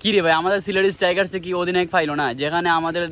কি রে ভাই, আমাদের সিলেট স্ট্রাইকার্সে কি অধিনায়ক ফাইল না যেখানে আমাদের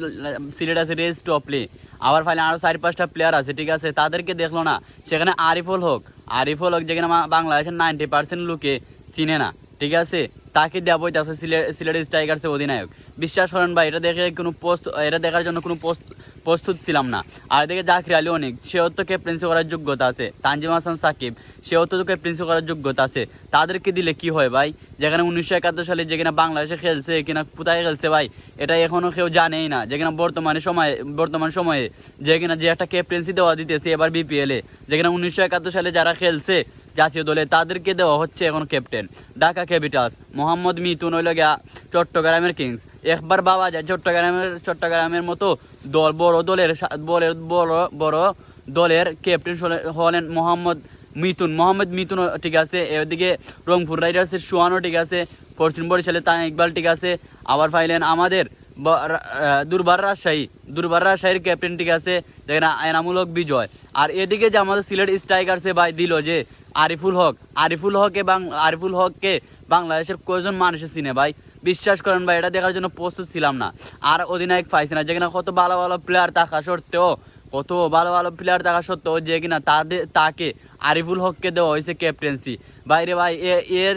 সিলেট আছে রেস টপলে আবার ফাইলে আরও চার পাঁচটা প্লেয়ার আছে, ঠিক আছে? তাদেরকে দেখল না। সেখানে আরিফুল হোক আরিফুল হোক যেখানে বাংলাদেশের নাইনটি পার্সেন্ট লোকে চিনে না, ঠিক আছে? তাকে দেওয়া বইতে আছে সিলেট স্ট্রাইকার্সের অধিনায়ক। বিশ্বাস করেন ভাই, এটা দেখে কোনো পোস্ট এটা দেখার জন্য কোনো পোস্ট প্রস্তুত ছিলাম না। আর এদিকে জাকির আলী অনেক, সেও তো ক্যাপ্টেন্সি করার যোগ্যতা আছে। তানজিম হাসান সাকিব, সেও তো ক্যাপ্টেন্সি করার যোগ্যতা আছে। তাদেরকে দিলে কি হয় ভাই? যেখানে উনিশশো একাত্তর সালে যে কিনা বাংলাদেশে খেলছে কিনা কোথায় খেলছে ভাই? এটা এখনও কেউ জানেই না। যে কিনা বর্তমানে সময়ে বর্তমান সময়ে যে কিনা যে একটা ক্যাপ্টেন্সি দেওয়া দিতেছে এবার বিপিএল এ। যেখানে উনিশশো একাত্তর সালে যারা খেলছে জাতীয় দলে, তাদেরকে দেওয়া হচ্ছে এখন ক্যাপ্টেন ঢাকা ক্যাপিটালস মোহাম্মদ মিতুন হইল গিয়া চট্টগ্রামের কিংস। একবার বাবা যায় চট্টগ্রামের চট্টগ্রামের মতো দল, বড় দলের বলের বড় বড় দলের ক্যাপ্টেন হলেন মোহাম্মদ মিতুন। মোহাম্মদ মিতুন ঠিক আছে, এদিকে রংপুর রাইডার্সের সোয়ানও ঠিক আছে ফরচুন বরিশালে তা ইকবাল ঠিক আছে, আবার ফাইলেন আমাদের দুর্বার রাজশাহী। দুর্বার রাজশাহীর ক্যাপ্টেন ঠিক আছে যেখানে এনামূলক বিজয়। আর এদিকে যে আমাদের সিলেট স্ট্রাইকার্সে ভাই দিল যে আরিফুল হক আরিফুল হক এবং আরিফুল হককে বাংলাদেশের কয়জন মানুষের চিনে ভাই? বিশ্বাস করেন ভাই, এটা দেখার জন্য প্রস্তুত ছিলাম না। আর অধিনায়ক পাইছে না যে কিনা কত ভালো ভালো প্লেয়ার থাকা সত্ত্বেও, কত ভালো ভালো প্লেয়ার থাকা সত্ত্বেও যে কিনা তাদের তাকে আরিফুল হককে দেওয়া হয়েছে ক্যাপ্টেন্সি বাইরে ভাই এর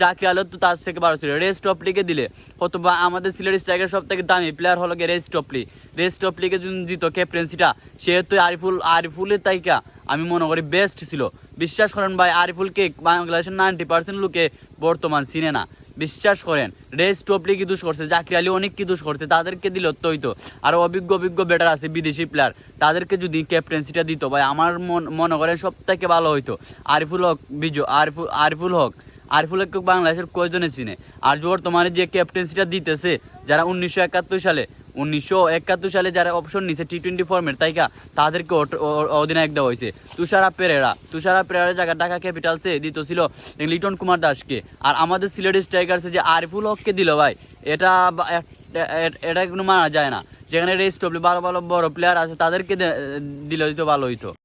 জাকির আলো তো তার থেকে বারো ছিল রেস টপলিকে দিলে অথবা আমাদের সিলেট স্ট্রাইকের সব থেকে দামি প্লেয়ার হলো গিয়ে রেস টপলি। রেস টপলিকে যদি দিত ক্যাপ্টেন্সিটা সেহেতু আরিফুল, আরিফুলের তাইকা, আমি মনে করি বেস্ট ছিল। বিশ্বাস করেন ভাই, আরিফুলকে বাংলাদেশের নাইনটি পার্সেন্ট লোকে বর্তমান চিনে না। বিশ্বাস করেন, রেস টপলি কি দোষ করছে? জাকির আলী অনেক কি দোষ করছে? তাদেরকে দিল তো আর অভিজ্ঞ অভিজ্ঞ বেটার আছে, বিদেশি প্লেয়ার তাদেরকে যদি ক্যাপ্টেন্সিটা দিত ভাই, আমার মন- মনে করেন সব থেকে ভালো হইতো। আরিফুল হক বিজু আরিফুল আরিফুল হক। আরিফুল হক বাংলাদেশের কয়জনে চিনে? আর বর্তমানে যে ক্যাপ্টেন্সিটা দিতেছে, যারা উনিশশো একাত্তর সালে, উনিশশো একাত্তর সালে যারা অপশন নিছে টি টোয়েন্টি ফর্মের তাইকা তাদেরকে অধিনায়ক দেওয়া হয়েছে। তুষারা পেরেরা। তুষারা পেরেরা জায়গা ঢাকা ক্যাপিটালসে দিত ছিল লিটন কুমার দাসকে। আর আমাদের সিলেট স্ট্রাইকার্সে যে আরিফুল হককে দিল ভাই, এটা এটা কোনো মানা যায় না। যেখানে রেস্ট ভালো ভালো বড় প্লেয়ার আছে, তাদেরকে দিলে হয়তো ভালো হইতো।